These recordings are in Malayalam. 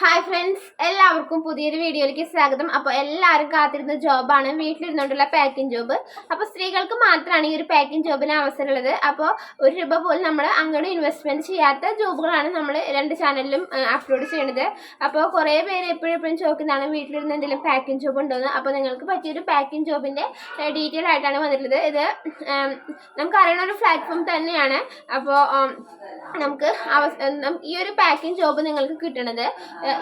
ഹായ് ഫ്രണ്ട്സ് എല്ലാവർക്കും പുതിയൊരു വീഡിയോയിലേക്ക് സ്വാഗതം. അപ്പോൾ എല്ലാവരും കാത്തിരുന്ന ജോബാണ്. വീട്ടിലിരുന്നുകൊണ്ടുള്ള പാക്കിംഗ് ജോബ് അപ്പോൾ സ്ത്രീകൾക്ക് മാത്രമാണ് ഈ ഒരു പാക്കിംഗ് ജോബിന് അവസരമുള്ളത്. അപ്പോൾ ഒരു രൂപ പോലും നമ്മൾ അങ്ങോട്ട് ഇൻവെസ്റ്റ്മെന്റ് ചെയ്യാത്ത ജോബുകളാണ് നമ്മൾ രണ്ട് ചാനലിലും അപ്ലോഡ് ചെയ്യുന്നത് അപ്പോൾ കുറേ പേര് എപ്പോഴും എപ്പോഴും ചോദിക്കുന്നതാണ് വീട്ടിലിരുന്ന് എന്തെങ്കിലും പാക്കിംഗ് ജോബ് ഉണ്ടോയെന്ന് അപ്പോൾ നിങ്ങൾക്ക് പറ്റിയൊരു പാക്കിംഗ് ജോബിന്റെ ഡീറ്റെയിൽ ആയിട്ടാണ് വന്നിട്ടുള്ളത്. ഇത് നമുക്കറിയണ ഒരു പ്ലാറ്റ്ഫോം തന്നെയാണ്. അപ്പോൾ നമുക്ക് അവസ- ഈ ഒരു പാക്കിംഗ് ജോബ് നിങ്ങൾക്ക് കിട്ടണത്.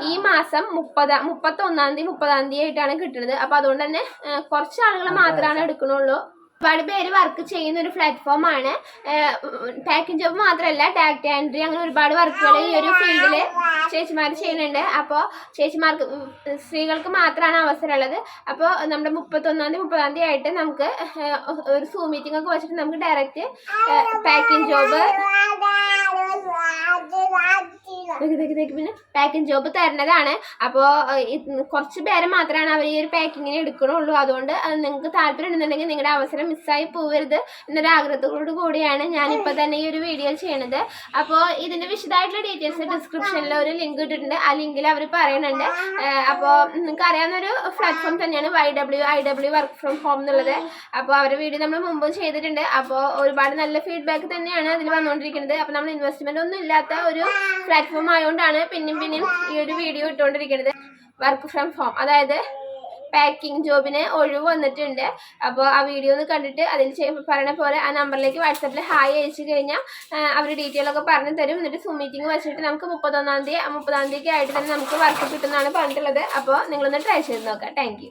ഈ മാസം മുപ്പത് മുപ്പത്തി ഒന്നാം തീയതി മുപ്പതാം തീയതി ആയിട്ടാണ് കിട്ടുന്നത് അപ്പൊ അതുകൊണ്ട് തന്നെ കുറച്ച് ആളുകൾ മാത്രമാണ് എടുക്കണുള്ളൂ ഒരുപാട് പേര് വർക്ക് ചെയ്യുന്ന ഒരു പ്ലാറ്റ്ഫോം ആണ് പാക്കിംഗ് ജോബ് മാത്രമല്ല ടാക്ട് എൻട്രി അങ്ങനെ ഒരുപാട് വർക്കുകൾ ഈ ഒരു ഫീൽഡിൽ ചേച്ചിമാർ ചെയ്യുന്നുണ്ട് അപ്പോൾ ചേച്ചിമാർക്ക് സ്ത്രീകൾക്ക് മാത്രമാണ് അവസരമുള്ളത് അപ്പോൾ നമ്മുടെ മുപ്പത്തൊന്നാം തീയതി മുപ്പതാം തീയതി ആയിട്ട് നമുക്ക് ഒരു സൂ മീറ്റിംഗ് ഒക്കെ വെച്ചിട്ട് നമുക്ക് ഡയറക്റ്റ് പാക്കിംഗ് ജോബ് പിന്നെ പാക്കിംഗ് ജോബ് തരുന്നതാണ്. അപ്പോൾ കുറച്ച് പേരെ മാത്രമാണ് അവർ ഈ ഒരു പാക്കിങ്ങിന് എടുക്കണുള്ളൂ. അതുകൊണ്ട് നിങ്ങൾക്ക് താല്പര്യം ഉണ്ടെന്നുണ്ടെങ്കിൽ നിങ്ങളുടെ അവസരം മിസ്സായി പോവരുത് എന്നൊരു ആഗ്രഹത്തോടു കൂടിയാണ് ഞാൻ ഇപ്പോൾ തന്നെ ഈ ഒരു വീഡിയോ ചെയ്യണത്. അപ്പോൾ ഇതിന്റെ വിശദമായിട്ടുള്ള ഡീറ്റെയിൽസ് ഡിസ്ക്രിപ്ഷനിൽ ഒരു ലിങ്ക് ഇട്ടിട്ടുണ്ട്. ആ ലിങ്കിൽ അവർ പറയുന്നുണ്ട്. അപ്പോൾ നിങ്ങൾക്ക് അറിയാവുന്നൊരു പ്ലാറ്റ്ഫോം തന്നെയാണ് Y W I W work from home എന്നുള്ളത്. അപ്പോൾ അവരുടെ വീഡിയോ നമ്മൾ മുമ്പ് ചെയ്തിട്ടുണ്ട്. അപ്പോൾ ഒരുപാട് നല്ല ഫീഡ്ബാക്ക് തന്നെയാണ് അതിൽ വന്നുകൊണ്ടിരിക്കുന്നത് അപ്പോൾ നമ്മൾ ഇൻവെസ്റ്റ്മെന്റ് ഒന്നും ഇല്ലാത്ത ഒരു പ്ലാറ്റ്ഫോം ആയതുകൊണ്ടാണ് പിന്നെയും പിന്നെയും ഈ ഒരു വീഡിയോ ഇട്ടുകൊണ്ടിരിക്കുന്നത്. വർക്ക് ഫ്രം ഹോം അതായത് പാക്കിംഗ് ജോബിന് ഒഴിവ് വന്നിട്ടുണ്ട്. അപ്പോൾ ആ വീഡിയോ ഒന്ന് കണ്ടിട്ട് അതിൽ പറയണ പോലെ ആ നമ്പറിലേക്ക് വാട്സാപ്പിൽ ഹായ് അയച്ചു കഴിഞ്ഞാൽ അവർ ഡീറ്റെയിൽ ഒക്കെ പറഞ്ഞു തരും. എന്നിട്ട് സൂ മീറ്റിംഗ് വെച്ചിട്ട് നമുക്ക് മുപ്പത്തൊന്നാം തീയതി മുപ്പതാം തീയതി ആയിട്ട് തന്നെ നമുക്ക് വർക്ക് കിട്ടുന്നതാണ് പറഞ്ഞിട്ടുള്ളത്. അപ്പോൾ നിങ്ങളൊന്ന് ട്രൈ ചെയ്ത് നോക്കാം. താങ്ക്